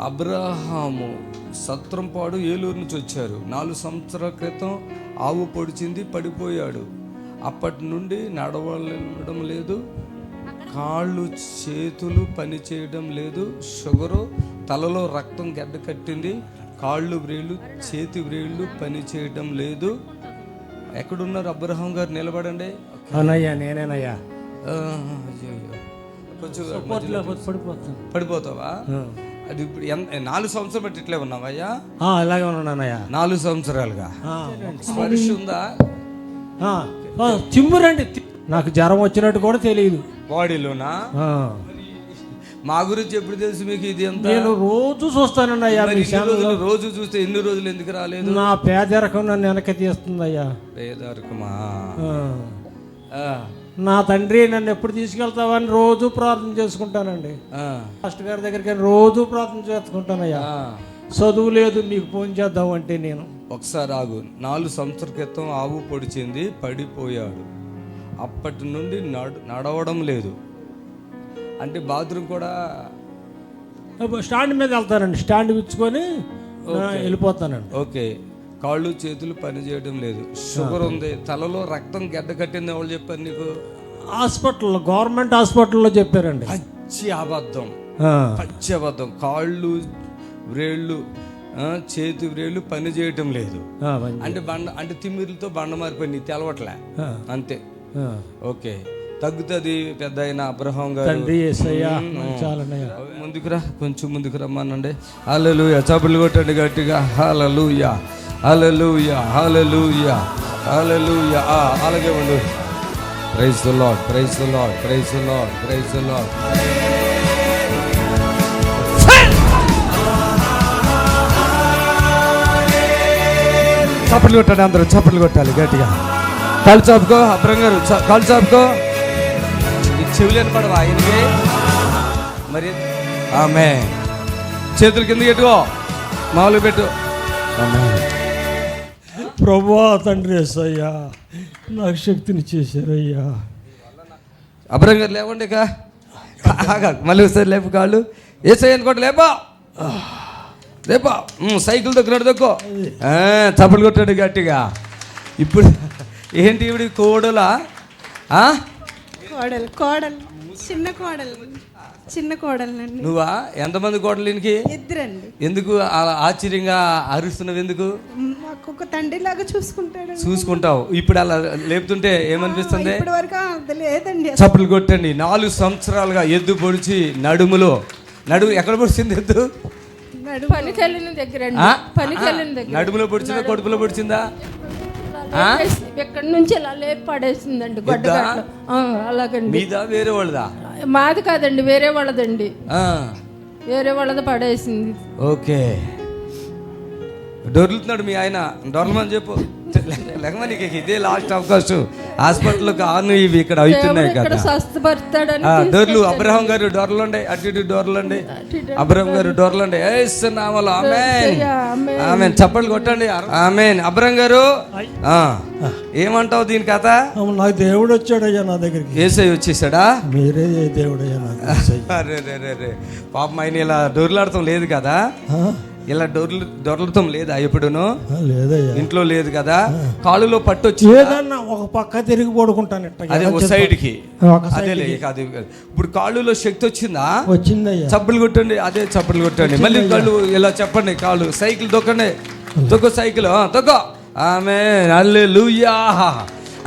అబ్రహాము సత్రంపాడు ఏలూరు నుంచి వచ్చారు. నాలుగు సంవత్సరాల క్రితం ఆవు పొడిచింది పడిపోయాడు. అప్పటి నుండి నడవడం లేదు. కాళ్ళు చేతులు పని చేయడం లేదు. షుగరు తలలో రక్తం గడ్డ కట్టింది. కాళ్ళు వ్రేళ్ళు చేతి వ్రేళ్ళు పని చేయడం లేదు. ఎక్కడున్నారు అబ్రహాం గారు? నిలబడండి. అవునయ్యా నేనేనయ్యా. కొంచెం పడిపోతావా? అది ఇప్పుడు నాలుగు సంవత్సరాలు బట్టి ఇట్లే ఉన్నావయ్యా? ఆ, ఇలాగే ఉన్నానయ్యా నాలుగు సంవత్సరాలుగా? స్పర్శ ఉందా? చిమ్మురండి. నాకు జ్వరం వచ్చినట్టు కూడా తెలియదు. బాడీలోనా? మా గురించి ఎప్పుడు తెలుసు మీకు ఇది ఎంత నేను రోజు చూస్తానండి అయ్యా రోజు చూస్తే ఎన్ని రోజులు ఎందుకు రాలేదు? నా పేదరికం నన్ను వెనక్కి తీస్తుందయ్యా. పేదరికమా? ఆ, ఆ, నా తండ్రి నన్ను ఎప్పుడు తీసుకెళ్తావని రోజు ప్రార్థన చేసుకుంటానండి. మాస్టర్ గారి దగ్గరికి రోజు ప్రార్థన చేసుకుంటానయ్యా. చదువు లేదు నీకు ఫోన్ చేద్దాం అంటే నేను. ఒకసారి ఆగు. నాలుగు సంవత్సరాల క్రితం ఆవు పొడిచింది పడిపోయాడు. అప్పటి నుండి నడు నడవడం లేదు. అంటే బాత్రూమ్ కూడా స్టాండ్ మీద వెళ్తానండి. స్టాండ్ ఇచ్చుకొని వెళ్ళిపోతానండి. ఓకే. కాళ్ళు చేతులు పని చేయడం లేదు. షుగర్ ఉంది. తలలో రక్తం గడ్డ కట్టింది ఎవరు చెప్పారు నీకు? హాస్పిటల్లో గవర్నమెంట్ హాస్పిటల్లో చెప్పారండి. పచ్చి అబద్ధం. పచ్చి అబద్ధం. కాళ్ళు వ్రేళ్ళు చేతి వ్రేళ్ళు పని చేయటం లేదు. అంటే బండ అంటే తిమ్మిరితో బండ మారిపోయి తెలవట్లే. అంతే. ఓకే. తగ్గుతుంది పెద్ద అయిన అబ్రహం గారు. ముందుకురా కొంచెం ముందుకు రమ్మనండి. హల్లెలూయా. చప్పులు కొట్టండి గట్టిగా. హల్లెలూయా. హల్లెలూయా హల్లెలూయా ఆ, అలాగే ఉండు. Praise the Lord praise the Lord praise the Lord praise the Lord చప్పట్లు కొట్టాలి అందరూ చప్పట్లు కొట్టాలి గట్టిగా. కాళ్ళు చాపుకో అబ్రం గారు చ- చాపుకో. చెవులేని పడవా ఆయనకి. మరి ఆమె చేతులు కింద పెట్టుకో మామూలు పెట్టు. ఆమె ప్రభా తండ్రి ఏసయ్యా నాకు శక్తిని చేశారయ్యా. అబ్రం గారు లేవండి ఇక. మళ్ళీ ఒకసారి లేపు కాళ్ళు. ఏసై అనుకోండి లేపా. లేపా. సైకిల్ దొక్కినట్టు దొక్కో ఆ, చప్పట్లు కొట్టాడు గట్టిగా. ఇప్పుడు ఏంటి ఇవిడి కోడలా? ఆ? కోడలు కోడలు చిన్న కోడలు. చిన్న కోడలండి నువ్వా ఎంతమంది కోడలు దీనికి ఇద్దరండి ఎందుకు అలా ఆశ్చర్యంగా అరుస్తున్నావు ఎందుకు మాకు ఒక తండ్రిలాగా చూసుకుంటాడు చూసుకుంటావు ఇప్పుడు అలా లేపుతుంటే ఏమనిపిస్తుంది ఇప్పటి వరకు అది లేదండి చప్పులు కొట్టండి నాలుగు సంవత్సరాలుగా ఎద్దు పొడిచి నడుములో నడుము ఎక్కడ పొడిచింది ఎద్దు దగ్గర దగ్గర నడుములో పొడిచిందా కడుపులో పొడిచిందా ఎక్కడి నుంచి ఇలా లేపి పడేసిందండి గొడ్డ అలాగండి మీదా వేరే వాళ్ళదా మాది కాదండి వేరే వాళ్ళదండి వేరే వాళ్ళది పడేసింది ఓకే డొర్లుతున్నాడు మీ ఆయన డొర్లమని చెప్పు లేకమా నీకు ఇదే లాస్ట్ అవకాశం హాస్పిటల్లో ఆను ఇవి ఇక్కడ అవుతున్నాయి ఇక్కడ కదా. డోర్లు అబ్రహం గారు డోర్లండి అటు ఇటు డోర్లండి అబ్రహం గారు డోర్లండి. ఏస్తున్నామలు ఆమెన్. ఆమేన్. ఆమెన్. చప్పట్లు కొట్టండి. ఆమెన్. అబ్రహం గారు ఆ, ఏమంటావు దీని కథ? నాకు దేవుడు వచ్చాడయ్యా నా దగ్గరికి. ఏసై వచ్చేసాడా? మీరే దేవుడయ్యా నాకు ఏసయ్య. అరే రే రే రే. పాపం ఆయన ఇలా డొర్లాడటం లేదు కదా. ఆ? ఇలా డొర్లు డొర్లటం లేదా ఎప్పుడును? లేదయ్యా. ఇంట్లో లేదు కదా. కాలులో పట్టు వచ్చి ఏదన్నా ఒక పక్క తిరిగి పడుకుంటాను అదే ఒక సైడ్కి ఇక అది ఇప్పుడు కాళ్ళులో శక్తి వచ్చిందా? వచ్చిందయ్యా. చప్పులు కొట్టండి అదే చప్పులు కొట్టండి. మళ్ళీ కళ్ళు ఇలా చెప్పండి కాళ్ళు. సైకిల్ తొక్కండి. తొక్కు సైకిల్ ఆ, తొక్కో. ఆమె అల్లే లూయా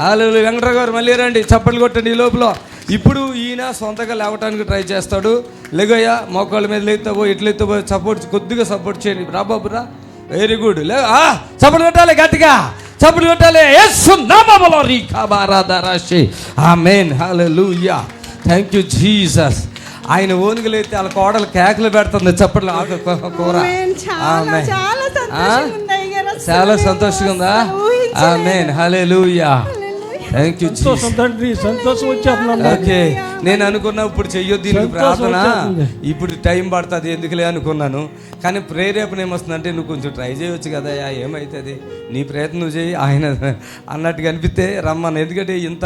అల్లెలు వెంకటరావు గారు మళ్ళీ రండి చప్పట్లు కొట్టండి ఈ లోపల. ఇప్పుడు ఈయన సొంతగా లేవటానికి ట్రై చేస్తాడు. లేగయ్యా మోకాళ్ళ మీద లేతావో ఎట్లయితావో సపోర్ట్ కొద్దిగా సపోర్ట్ చేయండి. రా బాబు రా. వెరీ గుడ్ లే ఆ, చప్పట్లు కొట్టాలి గట్టిగా. చప్పట్లు కొట్టాలి. యేసు నామములో బారాదా రాశి amen hallelujah thank you Jesus ఆయన ఓనుగులైతే వాళ్ళ కోడలు కేకలు పెడుతుంది చప్పట్లు కూర. చాలా ఆ? సంతోషంగా ఉంది ఊహించలేదు. ఆమెన్ హల్లెలూయా థ్యాంక్ యూ సంతోషం తండ్రి సంతోషం వచ్చేస్తున్నాను ఓకే నేను అనుకున్నా ఇప్పుడు చెయ్యొద్దు దీనికి ప్రార్థన. ఇప్పుడు టైం పడుతుంది ఎందుకులే అనుకున్నాను. కానీ ప్రేరేపణ ఏమొస్తుందంటే నువ్వు కొంచెం ట్రై చేయొచ్చు కదా ఏమవుతుంది నీ ప్రయత్నం చేయి ఆయన అన్నట్టుగా అనిపిస్తే రమ్మను. ఎందుకంటే ఇంత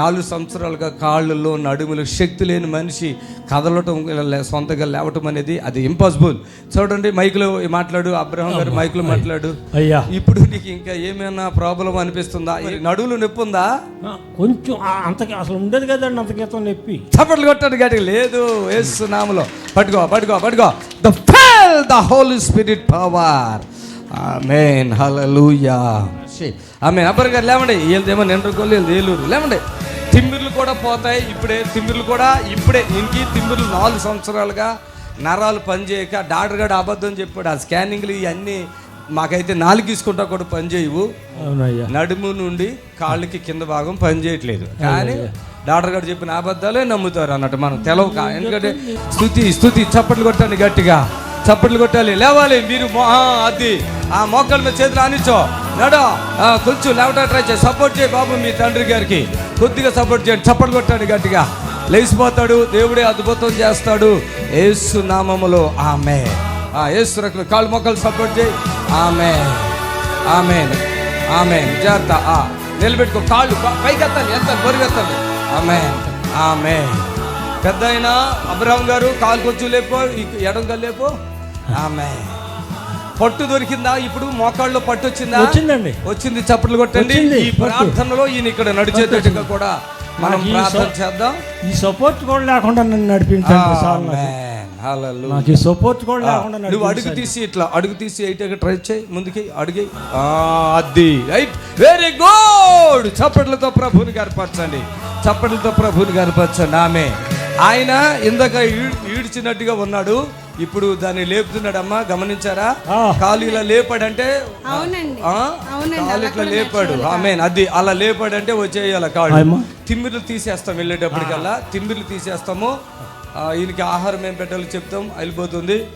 నాలుగు సంవత్సరాలుగా కాళ్ళలో నడుములు శక్తి లేని మనిషి కదలటం సొంతగా లేవటం అనేది అది ఇంపాసిబుల్ చూడండి మైక్లో మాట్లాడు అబ్రహం గారు మైక్లో మాట్లాడు. అయ్యా. ఇప్పుడు నీకు ఇంకా ఏమైనా ప్రాబ్లం అనిపిస్తుందా? ఈ నడువులు నొప్పి ఉందా? కొంచెం అంతకి అసలు ఉండేది కదండి అంత క్రితం నొప్పి. చప్పట్లు కొట్టాడు గట్టిగా. లేదు యేసు నామలో. పట్టుకో పట్టుకో పట్టుకో. The fell the Holy Spirit power amen hallelujah amen అబ్బర్ గారు లేవండి. వీళ్ళదేమో నిండ్రకోళ్ళు వీళ్ళది ఏలూరు. లేవండి. తిమ్మిర్లు కూడా పోతాయి ఇప్పుడే. తిమ్మిర్లు కూడా ఇప్పుడే. ఇంకి తిమ్మిర్లు నాలుగు సంవత్సరాలుగా నరాలు పనిచేయక డాక్టర్ గారు అబద్ధం చెప్పాడు. ఆ స్కానింగ్లు ఇవన్నీ మాకైతే నాలుగు తీసుకుంటా కూడా పనిచేయవు అవునయ్యా. నడుము నుండి కాళ్ళకి కింద భాగం పని చేయట్లేదు. కానీ డాక్టర్ గారు చెప్పిన అబద్ధాలే నమ్ముతారు అన్నట్టు మనం తెలవక ఎందుకంటే స్థుతి స్థుతి చప్పట్లు కొట్టండి గట్టిగా. చప్పట్లు కొట్టాలి. లేవాలి మీరు అది. ఆ మోకాళ్ళ మీద చేతులు ఆనిచ్చో నడో కొంచెం లేవటా ట్రై చేయి. సపోర్ట్ చేయి బాబు మీ తండ్రి గారికి. కొద్దిగా సపోర్ట్ చేయండి. చప్పట్లు కొట్టండి గట్టిగా. లేచిపోతాడు. దేవుడే అద్భుతం చేస్తాడు. ఏసు నామములో ఆమె ఆ ఏసు రకం కాళ్ళు మొక్కలు సపోర్ట్ చేయి. ఆమె ఆమె ఆమె జాగ్రత్త. ఆ, నిలబెట్టుకో. కాళ్ళు పైకి ఎత్తాలి ఎత్తాలి బరుగెత్తాలి ఆమె ఆమె పెద్ద అయినా అబ్రహం గారు కాలు కొంచెం లేపో ఇక ఎడం కాలు లేపో. ఆమె పట్టు దొరికిందా? ఇప్పుడు మోకాళ్ళలో పట్టు వచ్చిందా? వచ్చిందండి. వచ్చింది చప్పట్లు కొట్టండి. ఈ. ప్రార్థనలో ఈయన ఇక్కడ నడిచేటట్టుగా కూడా మనం ప్రార్థన చేద్దాం. ఈ సపోర్ట్ కూడా లేకుండా నన్ను నాకు. సపోర్ట్ కూడా లేకుండా నువ్వు అడుగు. తీసి ఇట్లా అడుగు తీసి అయితే ట్రై చేయి ముందుకి అడిగి. అది. రైట్ వెరీ గుడ్ చప్పట్లతో ప్రభుని గర్పరచండి. చప్పట్లతో ప్రభుని గర్పరచండి. ఆమె. ఆయన ఇందాక ఈడ్- ఈడ్చినట్టుగా ఉన్నాడు. ఇప్పుడు దాన్ని లేపుతున్నాడమ్మా. గమనించారా. కాలు ఇలా లేపాడంటే కాలు ఇట్లా లేపాడు. ఆమె అది అలా లేపాడంటే వచ్చేయాల కాళ్ళు. తిమ్మిర్లు తీసేస్తాం వెళ్ళేటప్పటికల్లా. తిమ్మిర్లు తీసేస్తాము. ఈయనకి ఆహారం ఏం పెట్టాలో చెప్తాం. వెళ్ళిపోతుంది